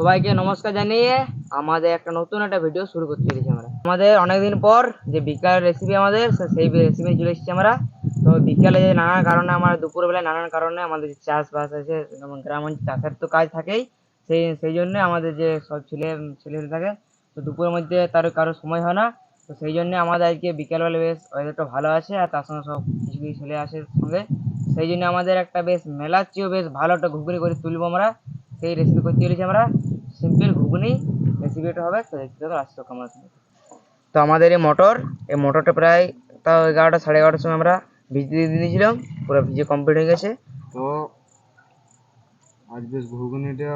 সবাইকে নমস্কার জানিয়ে আমাদের একটা নতুন একটা ভিডিও শুরু করতে চলেছি আমরা। আমাদের অনেকদিন পর যে বিকাল রেসিপি আমাদের সেই রেসিপি চলে এসেছি আমরা। তো বিকালে যে নানান কারণে আমার দুপুরবেলায় নানান কারণে আমাদের যে চাষবাস আছে গ্রাম চাষের তো কাজ থাকেই, সেই সেই জন্য আমাদের যে সব ছেলে ছেলে থাকে, তো দুপুরের মধ্যে তার কারও সময় হয় না। তো সেই জন্য আমাদের আজকে বিকালবেলা বেশ ওয়েদারটা ভালো আছে আর তার সঙ্গে সব কিছু কিছু ছেলে আসে সঙ্গে। সেই জন্য আমাদের একটা বেশ মেলার চেয়েও বেশ ভালো একটা ঘুগনি করে তুলবো আমরা। সেই রেসিপি করতে চলেছি আমরা। সিম্পল ঘুগনি রেসিপিটা হবে তো দেখতে আসছো কেমন আছে। তো আমাদের এই মোটর এই মোটরটা প্রায় তাও এগারোটা সাড়ে এগারোটার সময় আমরা ভিজতে দিয়ে দিয়েছিলাম পুরো ভিজে কমপ্লিট হয়ে গেছে। তো আজ বেশ ঘুগনিটা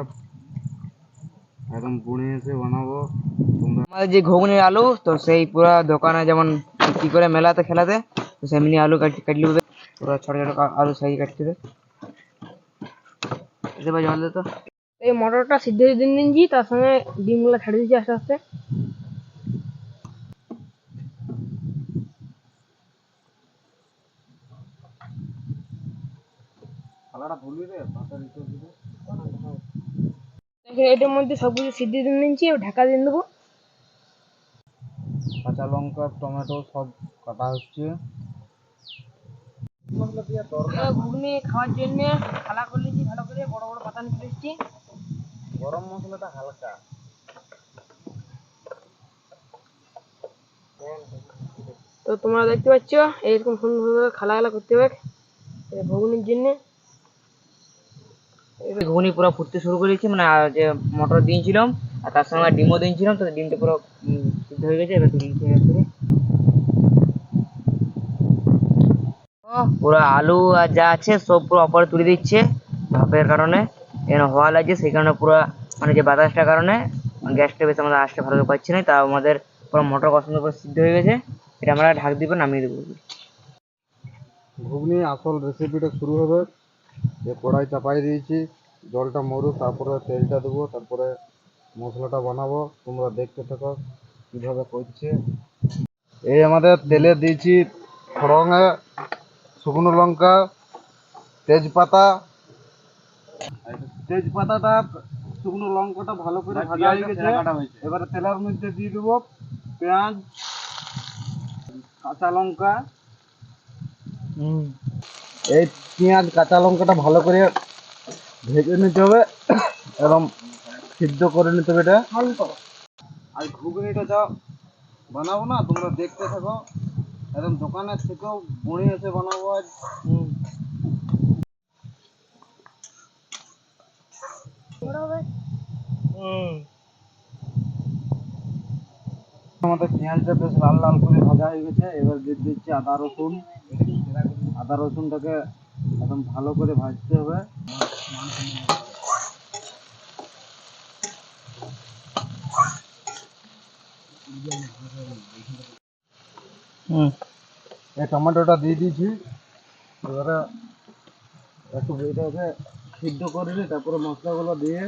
একদম গুঁড়ে এসে বানাবো। তোমরা আমাদের যে ঘুগনির আলু তো সেই পুরো দোকানে যেমন কি করে মেলাতে খেলাতে তো সেমনি আলু কাটি কাটলে পুরো ছোটো ছোটো আলু সাইজ কাটতে ভাই জল দে তো। এই মটরটা সিদ্ধ দিন দিনছি তার সঙ্গে ডিমগুলো ছেড়ে দিচ্ছি আস্তে আস্তে। এটার মধ্যে সব কিছু সিদ্ধ দিন এবার ঢাকা দিয়ে দেবো। কাঁচা লঙ্কা টমেটো সব কাটা হচ্ছে। ঘুগনি খাওয়ার জন্য থালা করে নিয়েছি ভালো করে বড় বড় পাতা নিয়ে এসেছি। গরম মশলাটা হালকা। তো তোমরা দেখতে পাচ্ছ এইরকম সুন্দরভাবে খালা খালা করতে হবে। এই ঘুগনির জন্য। ঘুগনি পুরো ফুটতে শুরু করেছি মানে যে মটর দিয়েছিলাম আর তার সঙ্গে ডিমও দিয়েছিলাম তো ডিমটা পুরো সিদ্ধ হয়ে গেছে এবার করে পুরো আলু আর যা আছে সব পুরো অপরে তুলে দিচ্ছে ভাপের কারণে। এখানে হওয়া লাগছে, সেই কারণে পুরো মানে যে বাতাসটার কারণে গ্যাসটা বেশ আমাদের আসতে ভালো করে পাচ্ছি না তা আমাদের পুরো মটর কষানোর পর সিদ্ধ হয়ে গেছে। এটা আমরা ঢাক দিব নামিয়ে দেবো। ঘুগনি, আসল রেসিপিটা শুরু হবে। যে কড়াই চাপাই দিয়েছি, জলটা মরু তারপরে তেলটা দেবো, তারপরে মশলাটা বানাবো। তোমরা দেখতে থাকো কীভাবে করছে। এই আমাদের তেলে দিয়েছি ফড়ঙে শুকনো লঙ্কা, তেজপাতা তেজপাতাটা শুকনো লঙ্কাটা ভালো করে ভাজা হয়ে গেছে। এবারে তেলের মধ্যে দিয়ে দেবো পেঁয়াজ কাঁচা লঙ্কা। এই পেঁয়াজ কাঁচা লঙ্কাটা ভালো করে ভেজে নিতে হবে। এবং সিদ্ধ করে নিতে হবে এটা। আর ঘুগনিটা যা বানাবো না তোমরা দেখতে থাকো। একদম দোকানের থেকেও বড়ি এসে বানাবো আজ। আমাদের পেঁয়াজটা বেশ লাল লাল করে ভাজা হয়ে গেছে এবার দিয়ে দিচ্ছি আদা রসুন। আদা রসুনটাকে একদম ভালো করে ভাজতে হবে। এই টমেটোটা দিয়ে দিয়েছি। এবারে একটু এটাকে সিদ্ধ করে নিই তারপরে মশলাগুলো দিয়ে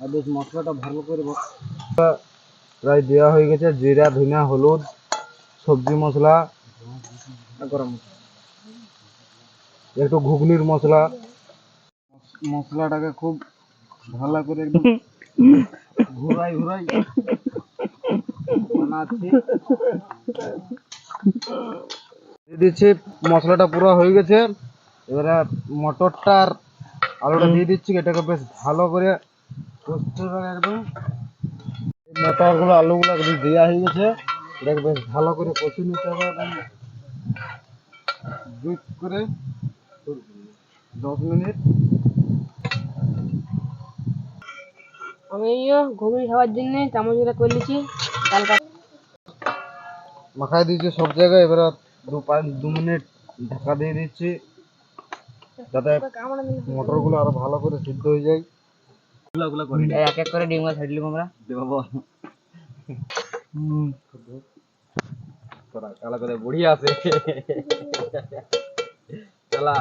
আর বেশ মশলাটা ভালো করে প্রায় দেওয়া হয়ে গেছে জিরা ধনিয়া হলুদ সবজি মশলা গরম একটু ঘুগনির মশলা। মশলাটাকে খুব ভালো করে একদম ঘুরাই ঘুরাই বানাচ্ছি। দিয়ে দিচ্ছি মশলাটা পুরো হয়ে গেছে। এবারে মটরটা আর আলুটা দিয়ে দিচ্ছি এটাকে বেশ ভালো করে কষতে হবে একদম। মটরগুলো আলুগুলো দেওয়া হয়ে গেছে। এটাকে বেশ ভালো করে কষে নিতে হবে এবং করে দশ মিনিট। আমি ঘুগনি খাওয়ার জন্য চামচটা করে নিয়েছি ডাল কাট মাখাই দিয়েছি সব জায়গায় এবার দু পাঁচ দু মিনিট ঢাকা দিয়ে দিচ্ছি। যাতে মটরগুলো আরও ভালো করে সিদ্ধ হয়ে যায়। এক এক করে ডিমগুলো ছেড়ে দিলাম আমরা। তোরা কালা করে বুড়ি আছে। কালা।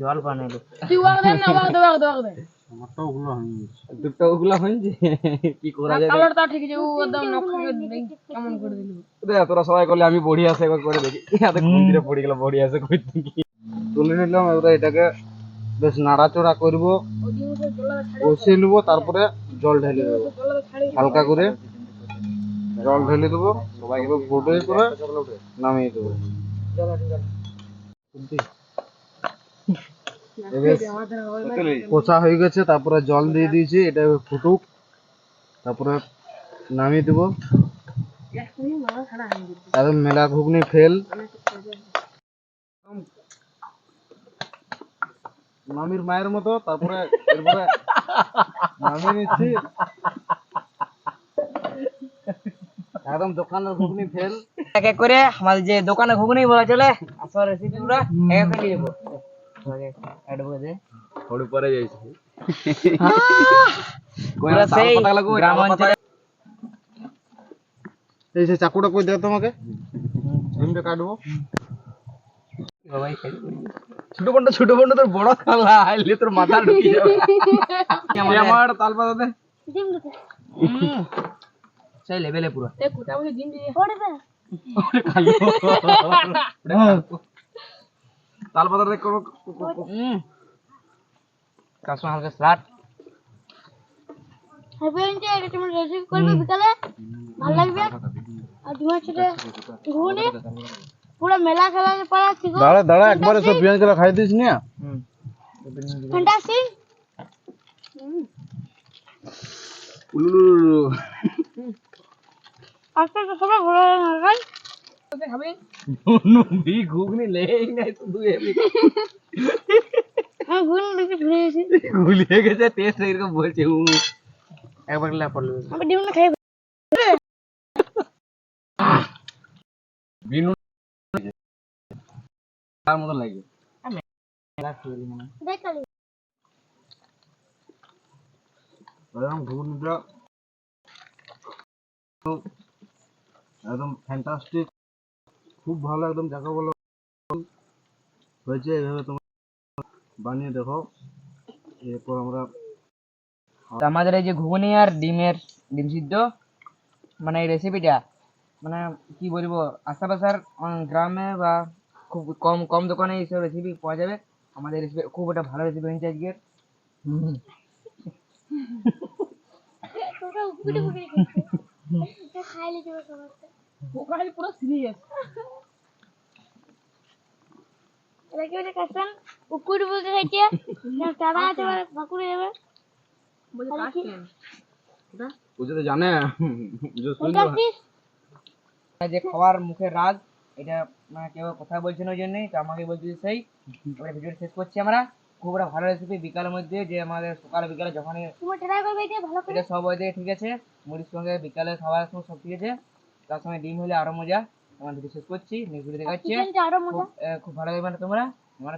জল বানাইলো তুই ওয়াক দেন না দে ওয়াক দে ওয়াক দে। আমারটা ওগুলো হয়নি। দুটো ওগুলো হয়েছে কি করা যায় কালারটা ঠিক আছে ও একদম নখ কেমন করে দিল? রে তোরা সবাই করলে আমি বড়ি আছে একবার করে দেখি। এত কোন পড়ে গেল বড়ি আছে কই থেকে তুলে নিলাম এবারে এটাকে বেশ নাড়াচড়া করব কষিয়ে নেব তারপরে জল ঢেলে দেবো। হালকা করে জল ঢেলে দেবো সবাই এবার করে নামিয়ে দেবো। কষা হয়ে গেছে, তারপরে জল দিয়ে দিয়েছি, এটা ফুটুক, তারপরে নামিয়ে দেবো। একদম মেলা ঘুগনি ফেল। মামির মায়ের মতো, তারপরে এরপরে নামিয়ে নিচ্ছি। একদম দোকানের ঘুগনি ফেল। এক করে আমাদের যে দোকানে ঘুগনি বলা চলে আসল রেসিপি পুরো এক এক নিয়ে যাব এই যে চাকুটা কই দাও তোমাকে? কাটবো। ছোট বোনটা ছোট বোনটা তোর বড় খালা আইলে তোর মাথা ঢুকে যাবে। আমার তাল পাতা দে। সেই লেভেলে পুরো এ দিয়ে তাল পাতা দে করো। হুম। তার হালকা স্লাট হ্যাপি এটা তোমার রেসিপি করবে বিকালে। ভালো লাগবে? আর তোমার সাথে ঘুগনি? পুরো মেলা খেলা পারা ছিল দাঁড়া দাঁড়া একবারে সব পেঁয়াজগুলো খাই দিস না হুম। ফ্যান্টাস্টিক উলুলুলু আজকে তো সবাই ভালো লাগাই কোথায় খাবে ভি ঘুগনি লেই নাই তো দুই এমনি। আমি ঘুগনি দেখে ভুলে গেছি। গুলিয়ে গেছে টেস্ট এরকম বলছে উ একবার লা পড়ল। আমি ডিমটা খাই বিনু তার মতো লাগে। দেখালি একদম ঘুগনিটা একদম ফ্যান্টাস্টিক খুব ভালো একদম যাকে বলো হয়েছে এইভাবে তোমরা বানিয়ে দেখো। এরপর আমরা আমাদের এই যে ঘুগনি আর ডিমের ডিম সিদ্ধ মানে এই রেসিপিটা মানে কি বলব আশেপাশের গ্রামে বা খুব কম কম দোকানে এইসব রেসিপি পাওয়া যাবে। আমাদের রেসিপি খুব একটা ভালো রেসিপি হয়েছে আজকের। তোরা উপরে উপরে খাই খালি পুরো সিরিয়াস এটা কি বলতে চাইছে তারা আছে যাবে। বলে ও জানে। যে খাওয়ার মুখের রাজ এটা মানে কেউ কথা বলছে না ওই জন্যই তো আমাকে বলছে সেই। এবারে ভিডিওটা শেষ করছি আমরা। খুব একটা ভালো রেসিপি বিকালের মধ্যে যে আমাদের সকাল বিকালে যখনই তোমার ট্রাই করবে এটা ভালো সব ওইদিকে ঠিক আছে? মুড়ির সঙ্গে বিকালে খাওয়ার সময় সব ঠিক আছে? তার সঙ্গে ডিম হলে আরও মজা। আমার ভিডিও শেষ করছি। নেক্সট ভিডিও দেখাচ্ছি। হচ্ছে আরও মজা। খুব ভালো লাগবে না তোমরা? আমরা